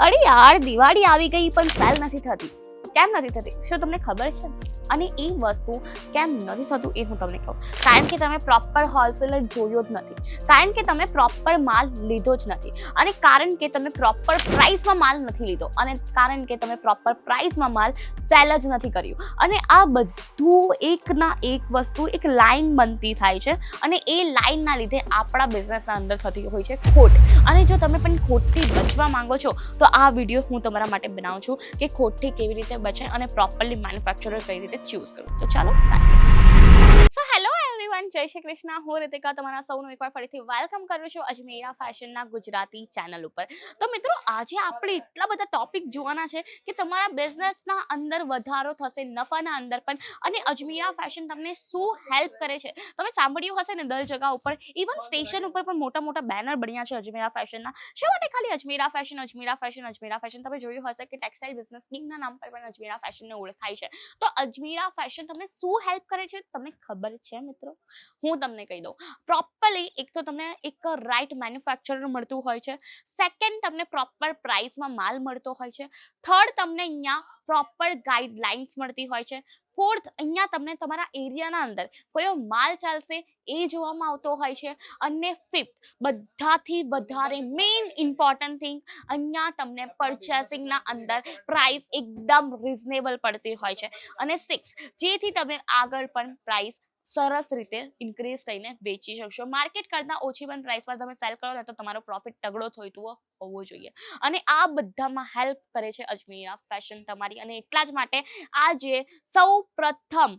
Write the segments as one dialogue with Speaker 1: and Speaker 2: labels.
Speaker 1: અરે યાર, દિવાળી આવી ગઈ પણ સેલ નથી થતી. કેમ નથી થતી? શું તમને ખબર છે? અને એ વસ્તુ કેમ નથી થતું એ હું તમને કહું. કારણ કે તમે પ્રોપર હોલસેલર જોયો જ નથી. કારણ કે તમે પ્રોપર માલ લીધો જ નથી. અને કારણ કે તમે પ્રોપર પ્રાઇસમાં માલ નથી લીધો. અને કારણ કે તમે પ્રોપર પ્રાઇસમાં માલ સેલ જ નથી કર્યું. અને આ બધું એકના એક વસ્તુ, એક લાઈન બનતી થાય છે. અને એ લાઈનના લીધે આપણા બિઝનેસના અંદર થતી હોય છે ખોટ. અને જો તમે પણ ખોટથી બચવા માંગો છો, તો આ વીડિયો હું તમારા માટે બનાવું છું કે ખોટથી કેવી રીતે બચે અને પ્રોપરલી મેન્યુફેક્ચરર કઈ રીતે ચૂઝ કરો. તો ચાલો સ્ટાર્ટ જય શ્રી કૃષ્ણ. હું રીતિકા તમારા સૌનું એકવાર ફરીથી વેલકમ કરું છું અજમેરા ફેશનના ગુજરાતી ચેનલ ઉપર. તો મિત્રો, આજે આપણે એટલા બધા ટોપિક જોવાના છે કે તમારા બિઝનેસના અંદર વધારો થશે નફાના અંદર પણ. અને અજમેરા ફેશન તમને શું હેલ્પ કરે છે? તમે સાંભળ્યું હશે ને દર જગા ઉપર? ઇવન સ્ટેશન ઉપર પણ મોટા મોટા બેનર બન્યા છે અજમેરા ફેશનના શા માટે ખાલી Ajmera fashion Ajmera fashion Ajmera fashion તમે જોયું હશે કે ટેક્સટાઇલ બિઝનેસ કિંગના નામ પર પણ અજમેરા ફેશનને ઓળખાય છે. તો અજમેરા ફેશન તમને શું હેલ્પ કરે છે? તમને ખબર છે મિત્રો? હું તમને કહી દઉં. પ્રોપરલી એક તો તમને એક રાઈટ મેન્યુફેક્ચરર મળતું હોય છે. સેકન્ડ તમને પ્રોપર પ્રાઇસમાં માલ મળતો હોય છે. થર્ડ તમને અહીંયા પ્રોપર ગાઈડલાઇન્સ મળતી હોય છે. ફોર્થ અહીંયા તમને તમારા એરિયાના અંદર કયો માલ ચાલશે એ જોવામાં આવતો હોય છે. અને ફિફ્થ બધાથી વધારે મેઇન ઇમ્પોર્ટન્ટ થિંગ અહીંયા તમને પરચેસિંગના અંદર પ્રાઇસ એકદમ રિઝનેબલ પડતી હોય છે. અને સિક્સ જેથી તમે આગળ પણ પ્રાઇસ સરસ રીતે ઇન્ક્રીઝ થઈને વેચી શકશો. માર્કેટ કરતાં ઓછી પણ પ્રાઇસમાં તમે સેલ કરો ને તો તમારો પ્રોફિટ તગડો થતો હોવો જોઈએ. અને આ બધામાં હેલ્પ કરે છે અજમેરા ફેશન તમારી અને એટલા જ માટે આ જે સૌ પ્રથમ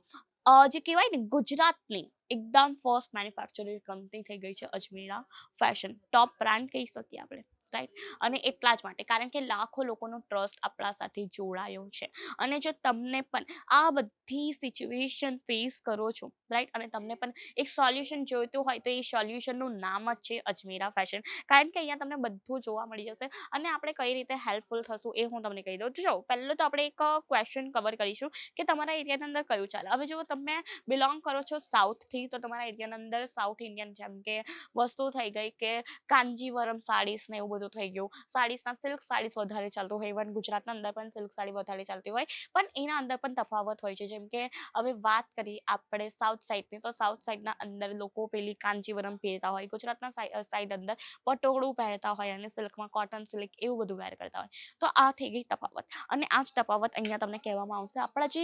Speaker 1: જે કહેવાય ને ગુજરાતની એકદમ ફર્સ્ટ મેન્યુફેક્ચરિંગ કંપની થઈ ગઈ છે અજમેરા ફેશન ટોપ બ્રાન્ડ કહી શકીએ આપણે. રાઈટ અને એટલા જ માટે. કારણ કે લાખો લોકોનો ટ્રસ્ટ આપણા સાથે જોડાયો છે. અને જો તમને પણ આ બધી સિચ્યુએશન ફેસ કરો છો રાઈટ અને તમને પણ એક સોલ્યુશન જોઈતું હોય તો એ સોલ્યુશનનું નામ જ છે અજમેરા ફેશન કારણ કે અહીંયા તમને બધું જોવા મળી જશે. અને આપણે કઈ રીતે હેલ્પફુલ થશું એ હું તમને કહી દઉં. જો, પહેલું તો આપણે એક ક્વેશ્ચન કવર કરીશું કે તમારા એરિયાની અંદર કયું ચાલે. હવે જો તમે બિલોંગ કરો છો સાઉથથી તો તમારા એરિયાની અંદર સાઉથ ઇન્ડિયન જેમ કે વસ્તુ થઈ ગઈ કે કાંજીવરમ સાડીસ ને એવું બધું થઈ ગયું. સાડીસના સિલ્ક સાડીસ વધારે ચાલતું હોય. ઇવન ગુજરાતના અંદર પણ સિલ્ક સાડી વધારે ચાલતી હોય. પણ એના અંદર પણ તફાવત હોય છે. જેમ કે હવે વાત કરીએ આપણે સાઉથ સાઈડની તો સાઉથ સાઈડના અંદર લોકો પેલી કાંજીવરમ પહેરતા હોય. ગુજરાતના સાઈડ અંદર પટોળું પહેરતા હોય અને સિલ્કમાં કોટન સિલ્ક એવું બધું વેર કરતા હોય. તો આ થઈ ગઈ તફાવત. અને આ જ તફાવત અહીંયા તમને કહેવામાં આવશે. આપણા જે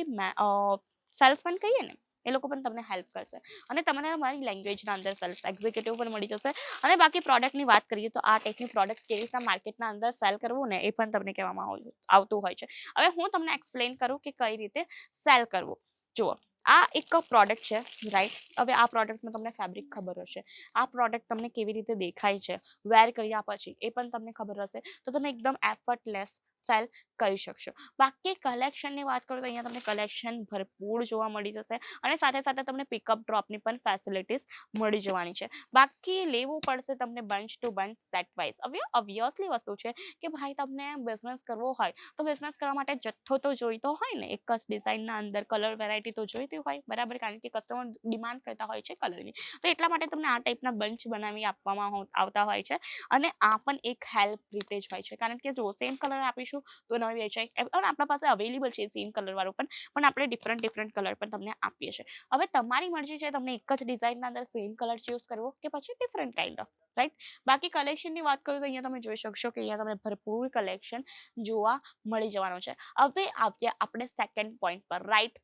Speaker 1: સેલ્સમેન કહીએ ને એ લોકો પણ તમને હેલ્પ કરશે. અને તમને અમારી લેંગ્વેજના અંદર સેલ્ફ એક્ઝિક્યુટિવ પણ મળી જશે. અને બાકી પ્રોડક્ટની વાત કરીએ તો આ ટેકની પ્રોડક્ટ કેવી રીતના માર્કેટના અંદર સેલ કરવું ને એ પણ તમને કહેવામાં આવ- આવતું હોય છે. હવે હું તમને એક્સપ્લેન કરું કે કઈ રીતે સેલ કરવું. જુઓ, આ એક પ્રોડક્ટ છે રાઈટ હવે આ પ્રોડક્ટમાં તમને ફેબ્રિક ખબર હશે. આ પ્રોડક્ટ તમને કેવી રીતે દેખાય છે વેર કર્યા પછી એ પણ તમને ખબર હશે. તો તમે એકદમ એફર્ટલેસ સેલ કરી શકશો. બાકી કલેક્શનની વાત કરું તો અહીંયા તમને કલેક્શન ભરપૂર જોવા મળી જશે અને સાથે સાથે તમને પિકઅપ ડ્રોપની પણ ફેસિલિટીઝ મળી જવાની છે. બાકી લેવું પડશે તમને bunch to bunch set wise હવે ઓબ્વિયસલી વસ્તુ છે કે ભાઈ તમને બિઝનેસ કરવો હોય તો બિઝનેસ કરવા માટે જથ્થો તો જોઈતો હોય ને. એક જ ડિઝાઇનના અંદર કલર વેરાયટી તો જોઈતી હોય, બરાબર? કારણ કે કસ્ટમર ડિમાન્ડ કરતા હોય છે કલરની તો એટલા માટે તમને આ ટાઈપના બંચ બનાવી આપવામાં આવતા હોય છે. અને આ પણ એક હેલ્પ રીતે જ હોય છે. કારણ કે જો સેમ કલર આપીશું તો નવી વેચાઈ અને પણ આપણા પાસે અવેલેબલ છે સેમ કલર વાળું પણ પણ આપણે ડિફરન્ટ ડિફરન્ટ કલર પણ તમને આપીએ છીએ. હવે તમારી મરજી છે તમને એક જ ડિઝાઇનના અંદર સેમ કલર ચૂઝ કરવો કે પછી ડિફરન્ટ કાઇન્ડ ઓફ રાઈટ બાકી કલેક્શનની વાત કરું તો અહીંયા તમે જોઈ શકશો કે અહીંયા તમને ભરપૂર કલેક્શન જોવા મળી જવાનું છે. હવે આવ્યા આપણે સેકન્ડ પોઈન્ટ પર રાઈટ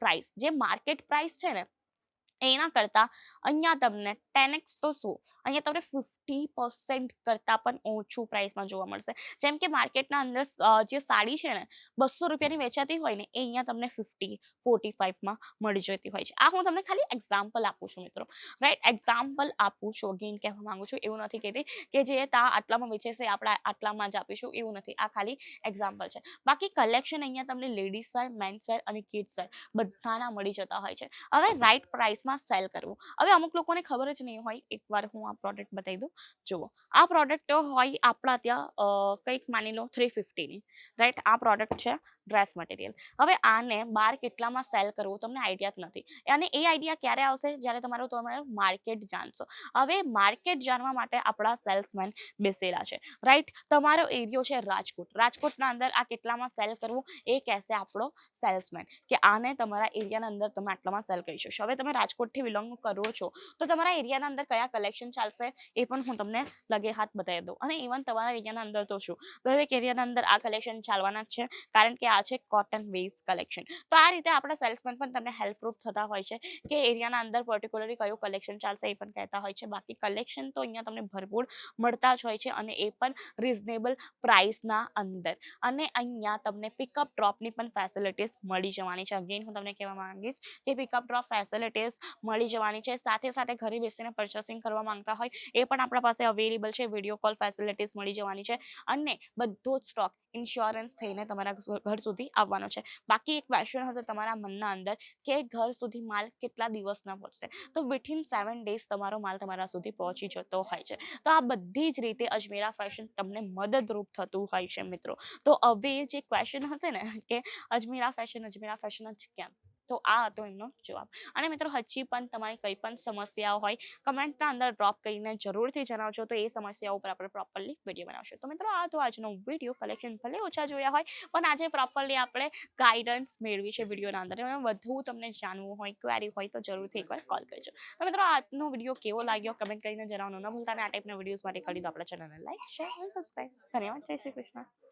Speaker 1: પ્રાઇસ જે માર્કેટ પ્રાઇસ છે ને એના કરતાં અહીંયા તમને ટેન એક્સ તો શું? અહીંયા તમને ફિફ્ટી પર્સન્ટ કરતાં પણ ઓછું પ્રાઇસમાં જોવા મળશે. જેમ કે માર્કેટના અંદર જે સાડી છે ને, બસો રૂપિયાની વેચાતી હોય ને, એ અહીંયા તમને ફિફ્ટી ફોર્ટી ફાઇવમાં મળી જતી હોય છે. આ હું તમને ખાલી એક્ઝામ્પલ આપું છું મિત્રો. રાઈટ એક્ઝામ્પલ આપું છું અગેન કહેવા માંગુ છું, એવું નથી કહેતી કે જે તા આટલામાં વેચેશે આપણે આટલામાં જ આપીશું, એવું નથી. આ ખાલી એક્ઝામ્પલ છે. બાકી કલેક્શન અહીંયા તમને લેડીઝ વેર મેન્સ વેર અને કિડ્સ વેર બધાના મળી જતા હોય છે. હવે રાઈટ પ્રાઇસમાં સેલ કરવું. હવે અમુક લોકોને ખબર જ નહીં હોય, એકવાર હું આ પ્રોડક્ટ બતાવી દઉં. જુઓ, આ પ્રોડક્ટ હોય આપણા ત્યાં કંઈક માની લો થ્રી ફિફ્ટીની રાઈટ આ પ્રોડક્ટ છે ડ્રેસ મટીરિયલ હવે આને બાર કેટલામાં સેલ કરવું તમને આઈડિયા જ નથી. અને એ આઈડિયા ક્યારે આવશે? જ્યારે તમારું તમે માર્કેટ જાણશો. હવે માર્કેટ જાણવા માટે આપણા સેલ્સમેન બેસેલા છે રાઈટ તમારો એરિયો છે રાજકોટ. રાજકોટના અંદર આ કેટલામાં સેલ કરવું? એ કહેશે આપણો સેલ્સમેન કે આને તમારા એરિયાના અંદર તમે આટલામાં સેલ કરી શકશો. હવે તમે રાજકોટથી બિલોંગ કરો છો, તો તમારા એરિયાના અંદર કયા કલેક્શન ચાલશે એ પણ હું તમને લગે હાથ બતાવી દઉં. અને ઇવન તમારા એરિયાના અંદર તો શું, દરેક એરિયાના અંદર આ કલેક્શન ચાલવાના જ છે, કારણ કે આ છે કોટન બેઝ કલેક્શન તો આ રીતે આપણા સેલ્સમેન પણ તમને હેલ્પરૂફ થતા હોય છે કે એરિયાના અંદર પર્ટિક્યુલરલી કયું કલેક્શન ચાલશે એ પણ કહેતા હોય છે. બાકી કલેક્શન તો અહીંયા તમને ભરપૂર મળતા જ હોય છે અને એ પણ રિઝનેબલ પ્રાઇસના અંદર. અને અહીંયા તમને પિકઅપ ડ્રોપની પણ ફેસિલિટીઝ મળી જવાની છે. અગેન હું તમને કહેવા માંગીશ કે પિકઅપ ડ્રોપ ફેસિલિટીઝ મળી જવાની છે. સાથે સાથે ઘરે બેસીને પર્ચેસિંગ કરવા માંગતા હોય એ પણ આપણા પાસે અવેલેબલ છે. વીડિયો કોલ ફેસિલિટીઝ મળી જવાની છે અને બધો જ સ્ટોક ઇન્સ્યોરન્સ થઈને તમારા ઘર સુધી આવવાનો છે. બાકી એક ક્વેશ્ચન હશે તમારા મનના અંદર કે ઘર સુધી માલ કેટલા દિવસના પહોંચશે તો વિથિન સેવન ડેઝ તમારો માલ તમારા સુધી પહોંચી જતો હોય છે. તો આ બધી જ રીતે અજમેરા ફેશન તમને મદદરૂપ થતું હોય છે મિત્રો. તો હવે જે ક્વેશ્ચન હશે ને કે અજમેરા ફેશન અજમેરા ફેશન જ કેમ? તો આ હતો એમનો જવાબ. અને મિત્રો, હજી પણ તમારી કંઈ પણ સમસ્યાઓ હોય, કમેન્ટના અંદર ડ્રોપ કરીને જરૂરથી જણાવજો. તો એ સમસ્યાઓ ઉપર આપણે પ્રોપરલી વીડિયો બનાવશું. તો મિત્રો, આ તો આજનો વીડિયો કલેક્શન ભલે ઓછા જોયા હોય, પણ આજે પ્રોપરલી આપણે ગાઈડન્સ મેળવી છે વિડીયોના અંદર. અને વધુ તમને જાણવું હોય ક્વેરી હોય, તો જરૂરથી એકવાર કોલ કરજો. તો મિત્રો, આજનો વીડિયો કેવો લાગ્યો? કમેન્ટ કરીને જણાવવાનું ન ભૂલતા અને આ ટાઈપના વિડીયોઝ માટે કરી દો આપણા ચેનલને લાઈક શેર અને સબસ્ક્રાઈબ ધન્યવાદ. જય શ્રી કૃષ્ણ.